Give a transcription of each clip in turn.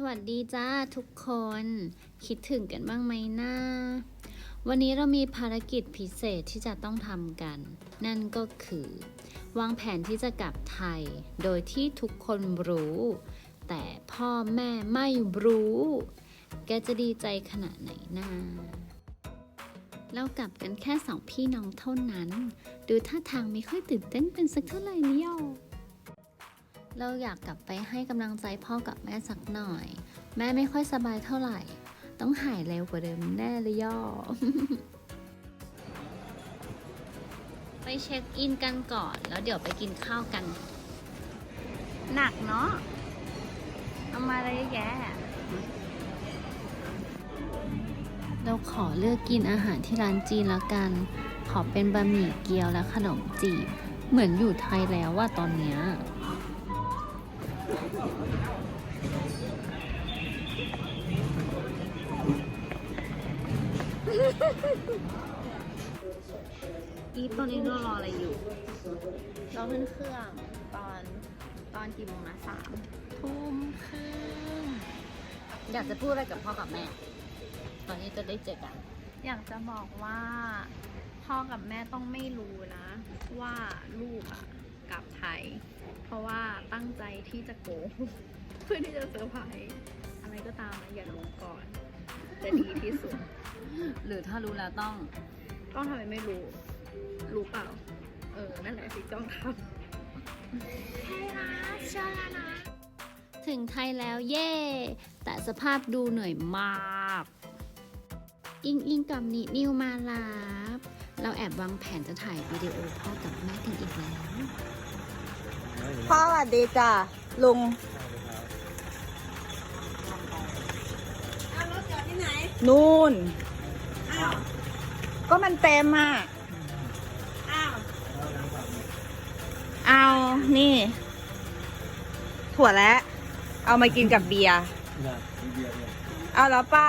สวัสดีจ้าทุกคน คิดถึงกันบ้างไหมนะ วันนี้เรามีภารกิจพิเศษที่จะต้องทำกัน นั่นก็คือ วางแผนที่จะกลับไทย โดยที่ทุกคนรู้ แต่พ่อแม่ไม่รู้ แกจะดีใจขนาดไหนนะเรากลับกันแค่สองพี่น้องเท่านั้น ดูท่าทางไม่ค่อยตื่นเต้นเป็นสักเท่าไหร่เลี้ย เราอยากกลับไปให้กำลังใจพ่อกับแม่สักหน่อย แม่ไม่ค่อยสบายเท่าไหร่ ต้องหายเร็วกว่าเดิมแน่เลยย่อ ไปเช็คอินกันก่อน แล้วเดี๋ยวไปกินข้าวกัน หนักเนาะเอามาอะไรแยะเราขอเลือกกินอาหารที่ร้านจีนแล้วกัน ขอเป็นบะหมี่เกี๊ยวและขนมจีบ เหมือนอยู่ไทยแล้วว่าตอนเนี้ย อีฟตอนนี้เรารออะไรอยู่เราขึ้นเครื่องตอนตอนกี่โมงนะสามทุ่มครึ่งอยากจะพูดอะไรกับพ่อกับแม่ ตอนนี้จะได้เจอกัน อยากจะบอกว่า พ่อกับแม่ต้องไม่รู้นะ ว่าลูกอะ กลับไทย เพราะว่าตั้งใจที่จะโกงเพื่อที่จะเซอร์ไพรส์อะไรก็ตามนะอย่ารู้ก่อน จะดีที่สุด หรือถ้ารู้แล้วต้อง ต้องทำไมไม่รู้ รู้เปล่า เออ นั่นแหละที่ต้องทำใช่นะใช่นะ ถึงไทยแล้วเย่แต่สภาพดูเหนื่อยมาก อิงอิงกับนินิวมารับ เราแอบวางแผนจะถ่ายวิดีโอพ่อกับแม่กันอีกแล้ว พ่อสวัสดีจ้ะลุงนู่นก็มันเต็มอะเอานี่ ถั่วแล้ว เอามากินกับเบียร์เอาแล้วป้า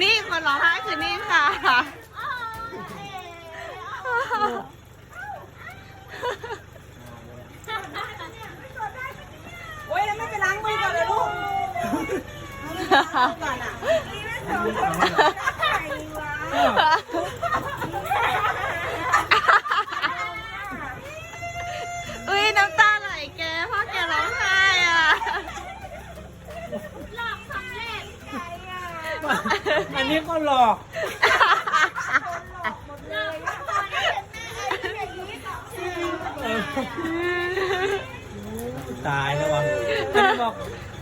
นี่คนร้องไห้คือนี่ค่ะ โอ้ยแล้วไม่ไปล้างมือก่อนเลยลูก ก่อนอะ อุ้ยน้ำตาไหลแกพ่อแกร้องไห้อะอันนี้ก็หลอกตายแล้ววะอันนี้บอก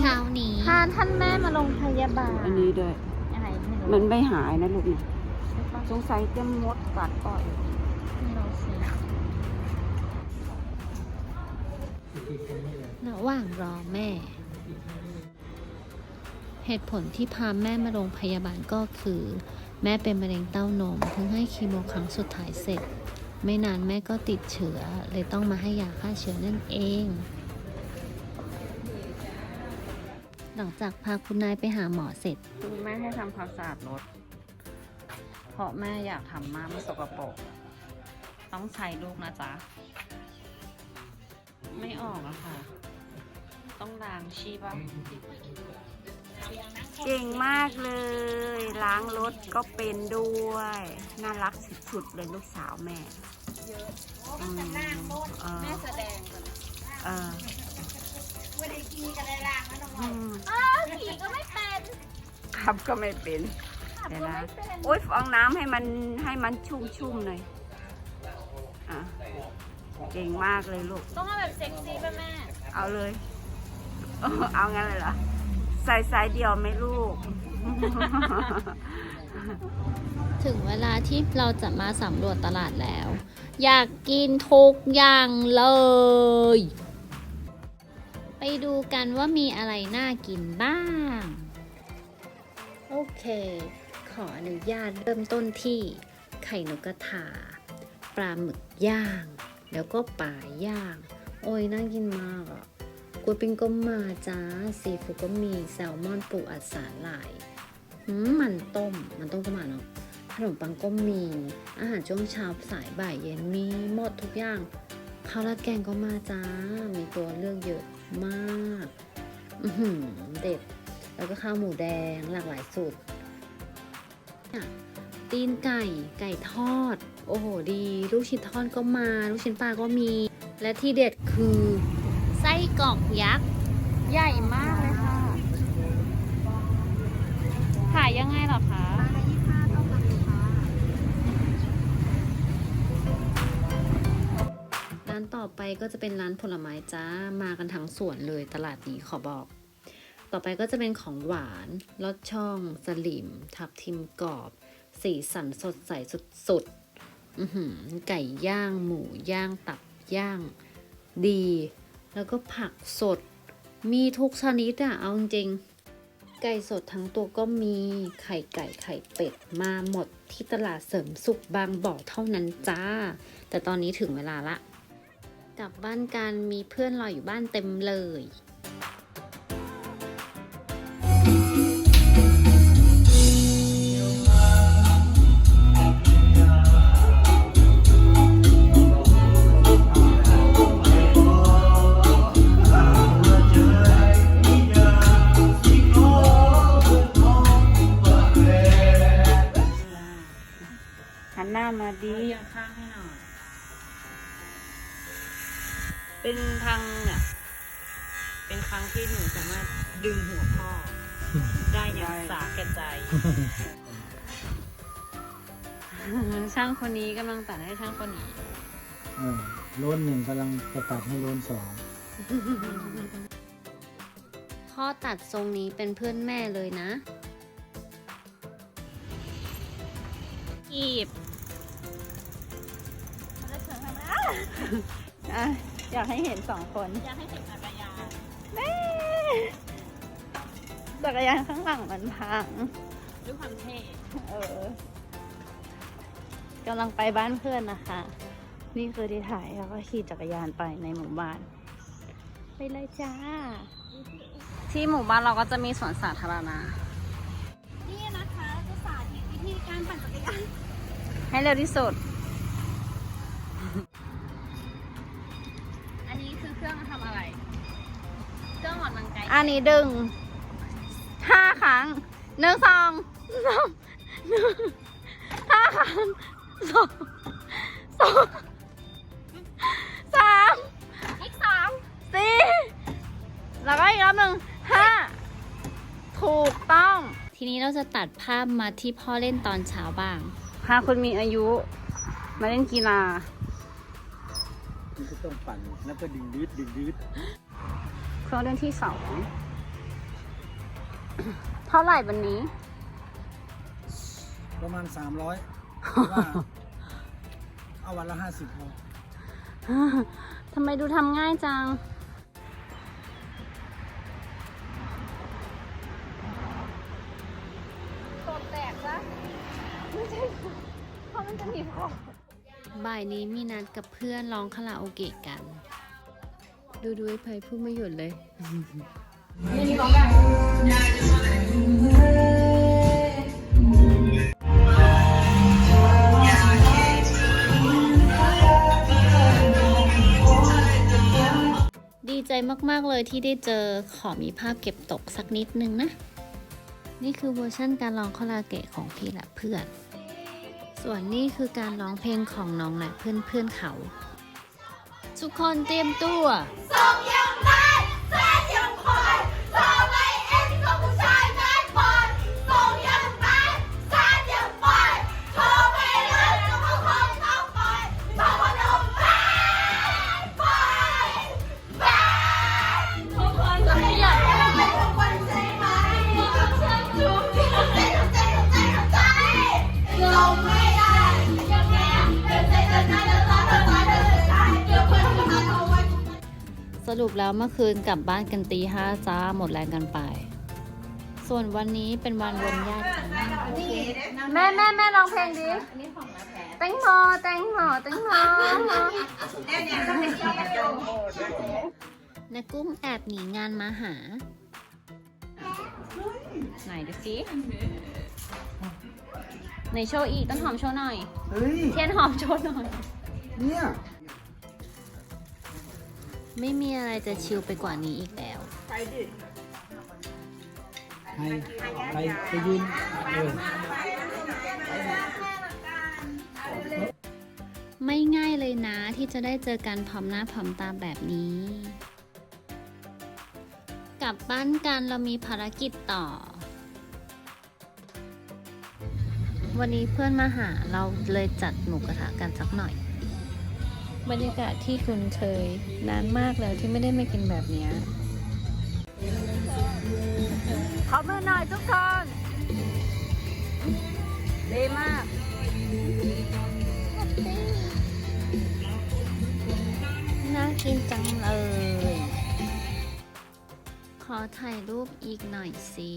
เช้านี้ พาท่านแม่มาโรงพยาบาลอันนี้ด้วย อะไรไม่รู้มันไม่หายนะลูกเนี่ยสงสัยจะมดกัดก่อนไม่รู้สิ ระหว่างรอแม่ เหตุผลที่พาแม่มาโรงพยาบาลก็คือ แม่เป็นมะเร็งเต้านมเพิ่งให้คีโมครั้งสุดท้ายเสร็จ ไม่นานแม่ก็ติดเชื้อเลยต้องมาให้ยาฆ่าเชื้อนั่นเองหลังจากพาคุณนายไปหาหมอเสร็จคือแม่ให้ทำความสะอาดรถ เพราะแม่อยากทำมากไม่สกปรก ต้องใช้ลูกนะจ๊ะ ไม่ออกอะค่ะ ต้องล้างชีป่ะเก่งมากเลย ล้างรถก็เป็นด้วย น่ารักสุดๆเลยลูกสาวแม่เยอะแม่แสดงก่อนเอออืมขี่ก็ไม่เป็นครับก็ไม่เป็นเดี๋ยวนะโอ๊ยฟองน้ำให้มันให้มันชุ่มๆหน่อยอะเก่งมากเลยลูก ต้องเอาแบบเซ็กซี่ป่ะแม่ เอาเลย เอางั้นเลยเหรอ ใส่สายเดียวไหมลูก ถึงเวลาที่เราจะมาสำรวจตลาดแล้ว อยากกินทุกอย่างเลย ไปดูกันว่ามีอะไรน่ากินบ้าง โอเค ขออนุญาตเริ่มต้นที่ไข่นกกระทาปลาหมึกย่าง แล้วก็ปลาย่าง โอ้ยน่ากินมากอะ กัวยปิ้งก็มาจ้าซีฟู้ดก็มีแซลมอนปูอัดสาหร่ายหืมมันต้ม มันต้มก็มาเนาะขนมปังก็มี อาหารช่วงเช้าสายบ่ายเย็นมีหมดทุกอย่างข้าวราดแกงก็มาจ้า มีตัวเลือกเยอะมากเด็ด แล้วก็ข้าวหมูแดงหลากหลายสูตรเนี่ยตีนไก่ไก่ทอด โอ้โหดี ลูกชิ้นทอดก็มา ลูกชิ้นปลาก็มี และที่เด็ดคือ ไส้กรอกยักษ์ใหญ่มากเลยค่ะ ขายยังไงเหรอคะร้านต่อไปก็จะเป็นร้านผลไม้จ้ามากันทั้งสวนเลยตลาดนี้ขอบอก ต่อไปก็จะเป็นของหวานลอดช่อง สลิม ทับทิมกรอบ สีสันสดใสสุดๆอือหือไก่ย่างหมูย่างตับย่างดี แล้วก็ผักสด มีทุกชนิดอะเอาจริง ไก่สดทั้งตัวก็มีไข่ไก่ไข่เป็ดมาหมดที่ตลาดเสริมสุขบางบ่อเท่านั้นจ้า แต่ตอนนี้ถึงเวลาละ กลับบ้านกันมีเพื่อนรออยู่บ้านเต็มเลย ข้างให้หน่อย เป็นทางเนี่ย เป็นครั้งที่หนูสามารถดึงหัวพ่อ ได้อย่างสาแก่ใจ ช่างคนนี้กำลังตัดให้ช่างคนนี้เออโล้นหนึ่งกำลังจะตัดให้โล้นสองพ่อตัดทรงนี้เป็นเพื่อนแม่เลยนะกีบ อะอยากให้เห็นสองคนอยากให้เห็นจักรยานแม่จักรยานข้างหลังมันพังด้วยความเท่เออกำลังไปบ้านเพื่อนนะคะ นี่คือที่ถ่ายแล้วก็ขี่จักรยานไปในหมู่บ้าน ไปเลยจ้า ที่หมู่บ้านเราก็จะมีสวนสาธารณะนี่นะคะเราจะสาธิตวิธีการปั่นจักรยานให้เร็วที่สุด ออกกำลังกายอันนี้ดึงห้าครั้งหนึ่งสองสามหนึ่งห้าครั้งสองสองสามอีกสองสี่แล้วก็อีกรอบหนึ่งห้าถูกต้อง ทีนี้เราจะตัดภาพมาที่พ่อเล่นตอนเช้าบ้างพาคนมีอายุ มาเล่นกีฬามันก็ต้องปั่นแล้วก็ดึงดืดดึงดืดเครื่องเล่นที่สองเท่าไหร่วันนี้ ประมาณสามร้อยว่าเอาวันละห้าสิบพอทำไมดูทำง่ายจัง ตดแตกซะไม่ใช่เพราะมันจะหนีบคอบ่ายนี้มีนัดกับเพื่อนร้องคาราโอเกะกัน ดูดูไอ้ไพพูดไม่หยุดเลยดีใจมาก ๆ เลยที่ได้เจอขอมีภาพเก็บตกสักนิดนึงนะ นี่คือเวอร์ชั่นการร้องคาราเกะของพี่และเพื่อน ส่วนนี่คือการร้องเพลงของน้องและเพื่อนๆเขา ทุกคนเตรียมตัวส่งยังไง สรุปแล้วเมื่อคืนกลับบ้านกันตีห้าจ้าหมดแรงกันไป ส่วนวันนี้เป็นวันรวมญาติกันแม่แม่แม่ร้องเพลงดิแตงโมแตงโมแตงโมนกุ้งแอบหนีงานมาหา ไหนดูสิในโชว์อีกต้นหอมโชว์หน่อยเฮ้ยเทียนหอมโชว์หน่อย เนี่ย ไม่มีอะไรจะชิลไปกว่านี้อีกแล้วใครใครไปยืนเออไม่ง่ายเลยนะที่จะได้เจอกันพร้อมหน้าพร้อมตาแบบนี้ กลับบ้านกันเรามีภารกิจต่อ วันนี้เพื่อนมาหาเราเลยจัดหมูกระทะกันสักหน่อย บรรยากาศที่คุ้นเคยนานมากแล้วที่ไม่ได้มากินแบบเนี้ยขอมือหน่อยทุกคนดีมาก น่ากินจังเลย ขอถ่ายรูปอีกหน่อยสิ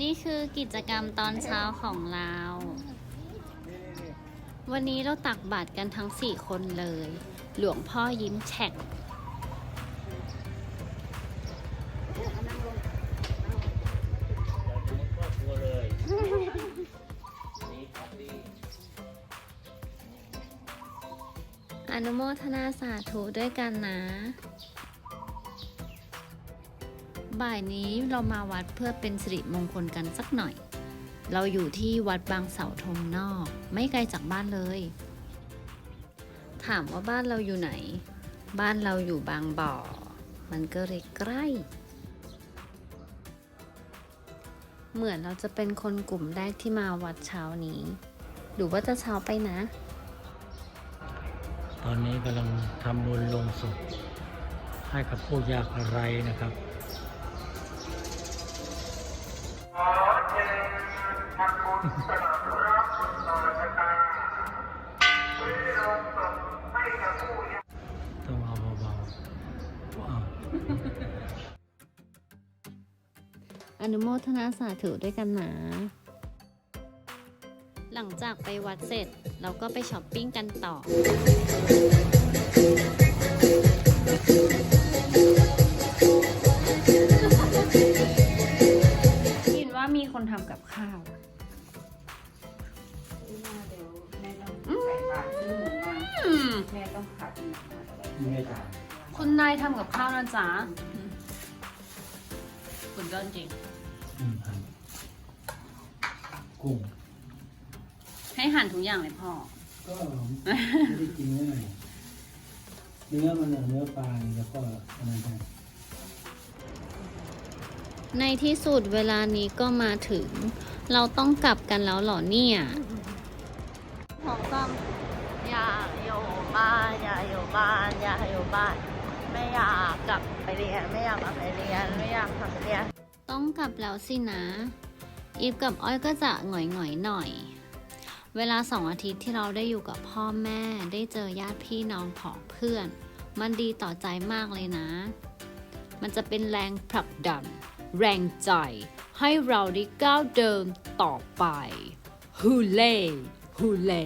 นี่คือกิจกรรมตอนเช้าของเรา วันนี้เราตักบาตรกันทั้งสี่คนเลย หลวงพ่อยิ้มแฉ่งอนุโมทนาสาธุด้วยกันนะ บ่ายนี้เรามาวัดเพื่อเป็นสิริมงคลกันสักหน่อย เราอยู่ที่วัดบางเสาธงนอก ไม่ไกลจากบ้านเลย ถามว่าบ้านเราอยู่ไหน บ้านเราอยู่บางบ่อ มันก็เลยใกล้ เหมือนเราจะเป็นคนกลุ่มแรกที่มาวัดเช้านี้ หรือว่าจะเช้าไปนะ ตอนนี้กำลังทำบุญลงศพให้กับผู้ยากไร้นะครับ ต้องเอาเบาๆอ้าวอนุโมทนาสาธุด้วยกันนะหลังจากไปวัดเสร็จ เราก็ไปช้อปปิ้งกันต่อ อย่างเลยพ่อ ก็ไม่ได้กินเนื้อไหนเนื้อมันเนี่ยเนื้อปลาเนี่ยแล้วก็อันนั้นไปในที่สุดเวลานี้ก็มาถึง เราต้องกลับกันแล้วเหรอเนี่ยของซ้ำอยากอยู่บ้านอยากอยู่บ้านอยากอยู่บ้าน ไม่อยากกลับไปเรียน ไม่อยากกลับไปเรียน ไม่อยากกลับไปเรียน ต้องกลับแล้วสินะ อีฟกับอ้อยก็จะหงอยๆหน่อย เวลาสองอาทิตย์ที่เราได้อยู่กับพ่อแม่ได้เจอญาติพี่น้องของเพื่อน มันดีต่อใจมากเลยนะ มันจะเป็นแรงผลักดัน แรงใจ ให้เราได้ก้าวเดินต่อไปฮูเล่ฮูเล่